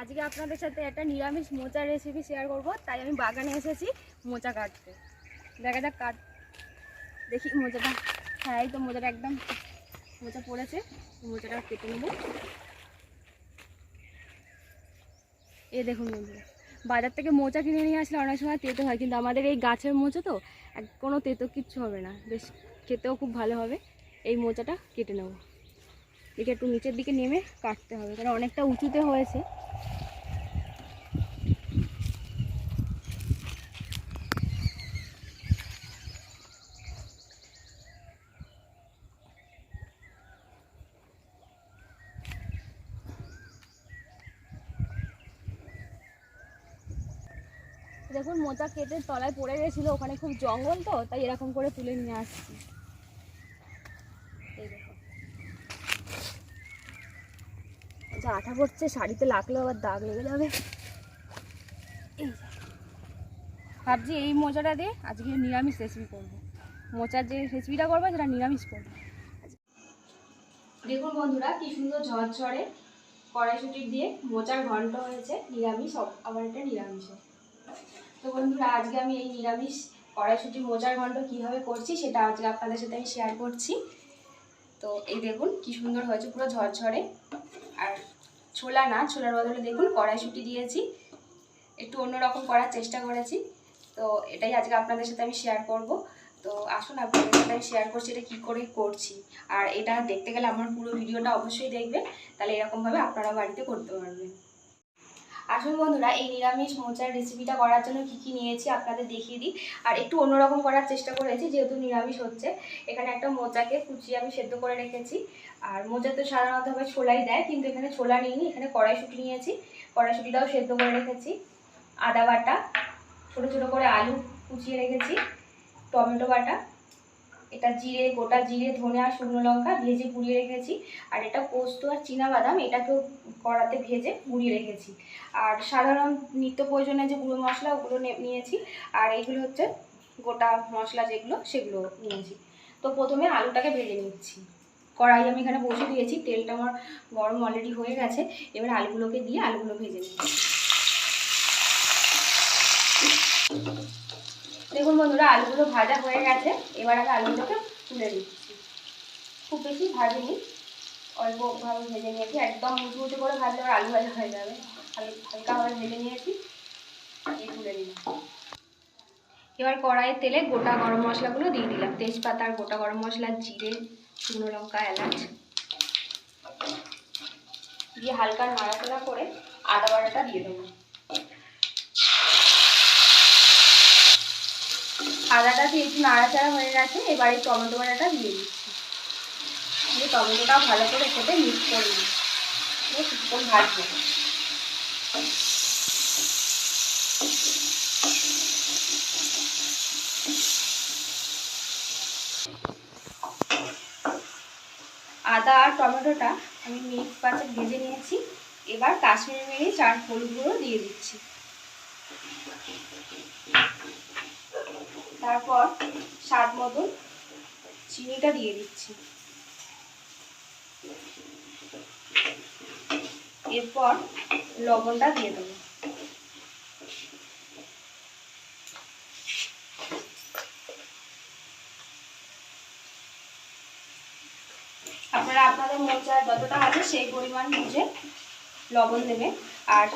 আজকে আপনাদের সাথে একটা নিরামিষ মোচার রেসিপি শেয়ার করব, তাই আমি বাগানে এসেছি মোচা কাটতে। দেখা যাক কাট দেখি মোচাটা। হ্যাঁ তো মোচাটা একদম মোচা পড়েছে, মোচাটা কেটে নেব। এ দেখুন বন্ধুরা, বাজার থেকে মোচা কিনে নিয়ে আসলে অনেক সময় তেতো হয়, কিন্তু আমাদের এই গাছের মোচা তো এক কোনো তেতো কিচ্ছু হবে না। বেশ, খেতেও খুব ভালো হবে। এই মোচাটা কেটে নেব। দেখে একটু নিচের দিকে নেমে কাটতে হবে, কারণ অনেকটা উঁচুতে হয়েছে। দেখুন মোচা কেটে তলায় পড়ে গেছিল, ওখানে খুব জঙ্গল তো, তাই এরকম করে তুলে নিয়ে আসছি এই দেখুন যা আঠা পড়ছে, শাড়িতে লাগলেও আবার দাগ লেগে যাবে। ভাবছি এই মোচাটা দিয়ে আজকে নিরামিষ রেসিপি করব। মোচার যে রেসিপিটা করব, সেটা নিরামিষ করব। দেখুন বন্ধুরা, কি সুন্দর ঝরঝরে কড়াইশুটির দিয়ে মোচার ঘন্ট হয়েছে। নিরামিষ আব- আবার এটা নিরামিষও তো বন্ধুরা, আজকে আমি এই নিরামিষ কড়াইশুটি মোচার ঘন্ট কীভাবে করছি, সেটা আজকে আপনাদের সাথে আমি শেয়ার করছি। তো এই দেখুন, কি সুন্দর হয়েছে পুরো ঝরঝরে। ছোলা না, ছোলার বদলে দেখুন কড়াইশুটি দিয়েছি। একটু অন্যরকম করার চেষ্টা করেছি। তো এটাই আজকে আপনাদের সাথে আমি শেয়ার করব। তো আসুন, আপনাদের সাথে আমি শেয়ার করছি এটা কী করে করছি। আর এটা দেখতে গেলে আমার পুরো ভিডিওটা অবশ্যই দেখবেন। তাহলে এরকমভাবে আপনারা বাড়িতে করতে পারবেন। আসুন বন্ধুরা, এই নিরামিষ মোচার রেসিপিটা করার জন্য কি কি নিয়েছি আপনাদের দেখিয়ে দিই। আর একটু অন্যরকম করার চেষ্টা করেছি, যেহেতু নিরামিষ হচ্ছে। এখানে একটা মোচাকে কুচিয়ে আমি সেদ্ধ করে রেখেছি। আর মোচা তো সাধারণতভাবে ছোলাই দেয়, কিন্তু এখানে ছোলা নিইনি, এখানে কড়াইশুঁটি নিয়েছি। কড়াইশুঁটিটাও সেদ্ধ করে রেখেছি। আদা বাটা, ছোটো ছোটো করে আলু কুচিয়ে রেখেছি, টমেটো বাটা এটা জিরে, গোটা জিরে, ধনে আর শুকনো লঙ্কা ভেজে পুড়িয়ে রেখেছি। আর এটা পোস্ত আর বাদাম, এটাকেও কড়াতে ভেজে গুঁড়িয়ে রেখেছি। আর সাধারণ নিত্য প্রয়োজনীয় যে গুঁড়ো মশলা, ওগুলো নিয়েছি। আর এইগুলো হচ্ছে গোটা মশলা যেগুলো, সেগুলো নিয়েছি। তো প্রথমে আলুটাকে ভেজে নিচ্ছি। কড়াই আমি এখানে বসে দিয়েছি, তেলটা আমার গরম অলরেডি হয়ে গেছে। এবার আলুগুলোকে দিয়ে আলুগুলো ভেজে নিচ্ছি। দেখুন বন্ধুরা, আলুগুলো ভাজা হয়ে গেছে। এবার আমি আলুগুলোকে তুলে দিচ্ছি খুব বেশি ভাজিনি অল্পভাবে ভেজে নিয়েছি। একদম উঁচু করে ভাজলে আবার আলু ভাজা হয়ে যাবে। হাল- হালকাভাবে ভেজে নিয়েছি দিয়ে তুলে দিলাম এবার কড়াইয়ের তেলে গোটা গরম মশলাগুলো দিয়ে দিলাম। তেজপাতা গোটা গরম মশলা, জিরে, শুকনো লঙ্কা, এলাচ। দিয়ে হালকা নাড়াচাড়া করে আদা বাটাটা দিয়ে দেবো। আদাটা একটু নাড়াচাড়া হয়ে গেছে, এবার এই টমেটো বাটাটা দিয়ে দিচ্ছি। দিয়ে টমেটোটা ভালো করে খেতে মিক্স করে নিই কিছুক্ষণ ভাজবো। আদা আর টমেটোটা আমি মিক্স পাঁচে ভেজে নিয়েছি। এবার কাশ্মীরি মিরিচ আর হলুদ গুঁড়ো দিয়ে দিচ্ছি। তারপর স্বাদ মতন চিনিটা দিয়ে দিচ্ছি। এরপর লবণটা দিয়ে দেবো। আপনারা আপনাদের মোচা যতটা আছে সেই পরিমাণ বুঝে লবণ দেবে আর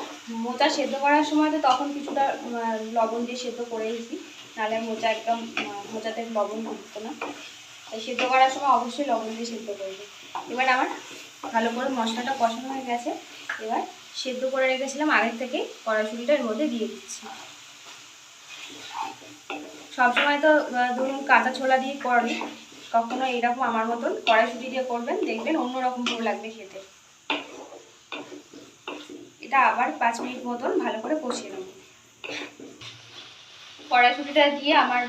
মোচা সেদ্ধ করার সময় তো তখন কিছুটা লবণ দিয়ে সেদ্ধ করে দিয়েছি নাহলে মোচা একদম মোচাতে লবণ ঢুকতো না। তাই সেদ্ধ করার সময় অবশ্যই লবণ দিয়ে সেদ্ধ করবে এবার আমার ভালো করে মশলাটা কষানো হয়ে গেছে। এবার সেদ্ধ করে রেখেছিলাম আগের থেকে কড়াইশুটিটা এর মধ্যে দিয়ে দিচ্ছি। সবসময় তো ধরুন কাঁচা ছোলা দিয়ে করেন কখনো এইরকম আমার মতন কড়াইশুটি দিয়ে করবেন, দেখবেন অন্যরকম ভালো লাগবে খেতে। এটা আবার পাঁচ মিনিট মতন ভালো করে কষিয়ে নেব। কড়াইশুটিটা দিয়ে আমার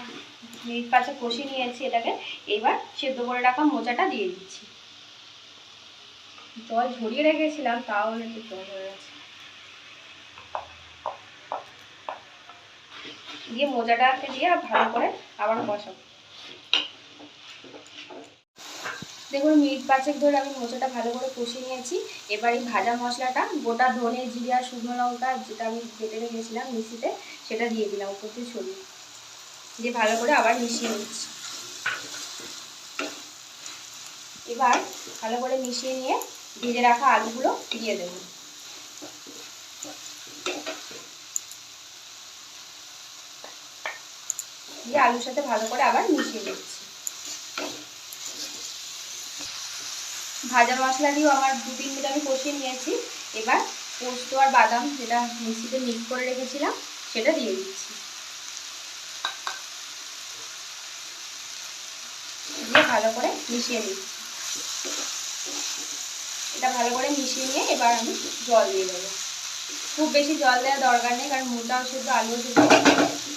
মিনিট পাঁচে কষিয়ে নিয়েছি এটাকে। এবার সেদ্ধ করে রাখা মোচাটা দিয়ে দিচ্ছি। জল ঝরিয়ে রেখেছিলাম, তাও একটু জল হয়ে গেছে। দিয়ে মোজাটাকে দিয়ে ভালো করে আবার কষাবো। দেখুন মিনিট পাঁচেক ধরে আমি মোচাটা ভালো করে কষিয়ে নিয়েছি। এবার এই ভাজা মশলাটা গোটা ধনে, জিরে শুকনো লঙ্কা যেটা আমি বেটে রেখেছিলাম মিক্সিতে, সেটা দিয়ে দিলাম উপর দিয়ে ছড়িয়ে। দিয়ে ভালো করে আবার মিশিয়ে নিচ্ছি। এবার ভালো করে মিশিয়ে নিয়ে ভেজে রাখা আলুগুলো দিয়ে দেবো। দিয়ে আলুর সাথে ভালো করে আবার মিশিয়ে দিচ্ছি ভাজা মশলা দিয়েও আমার দু তিন মিনিট আমি কষিয়ে নিয়েছি। এবার পোস্ত আর বাদাম যেটা মিক্সিতে মিক্স করে রেখেছিলাম, সেটা দিয়ে দিচ্ছি। দিয়ে ভালো করে মিশিয়ে নিচ্ছি। এটা ভালো করে মিশিয়ে নিয়ে এবার আমি জল দিয়ে দেবো। খুব বেশি জল দেওয়ার দরকার নেই, কারণ মোটাও সেদ্ধ আলু সেদ্ধ।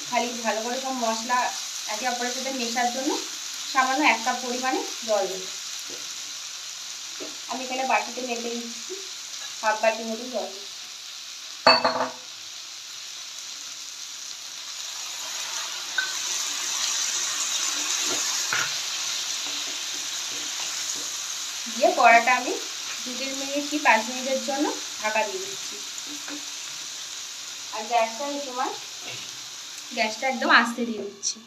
খালি ভালো করে সব মশলা একে অপরের সাথে মেশার জন্য সামান্য এক কাপ পরিমাণে জল দেবো। আমি এখানে বাটিতে মেপে নিচ্ছি। হাফ বাটির মতো জল। দিয়ে কড়াটা আমি দু তিন মিনিট কি পাঁচ মিনিটের জন্য ঢাকা দিয়ে দিচ্ছি। আর গ্যাসটা এই সময় গ্যাসটা একদম আস্তে দিয়ে দিচ্ছি।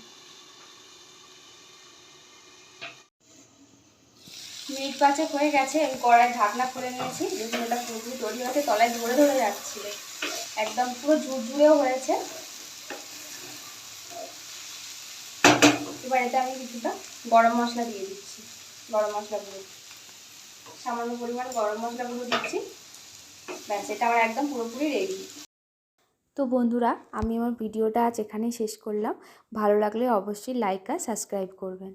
মিনিট পাঁচেক হয়ে গেছে, আমি কড়াই ঢাকনা খুলে নিয়েছি। এটা পুরোপুরি তৈরি হয়েছে, তলায় ধরে ধরে যাচ্ছিল। একদম পুরো ঝুরঝুরেও হয়েছে। এবার এতে আমি কিছুটা গরম মশলা দিয়ে দিচ্ছি, গরম মশলা গুঁড়ো। সামান্য পরিমাণ গরম মশলা গুঁড়ো দিচ্ছি। ব্যাস, এটা আমার একদম পুরোপুরি রেডি তো বন্ধুরা, আমি আমার ভিডিওটা আজ এখানেই শেষ করলাম। ভালো লাগলে অবশ্যই লাইক আর সাবস্ক্রাইব করবেন।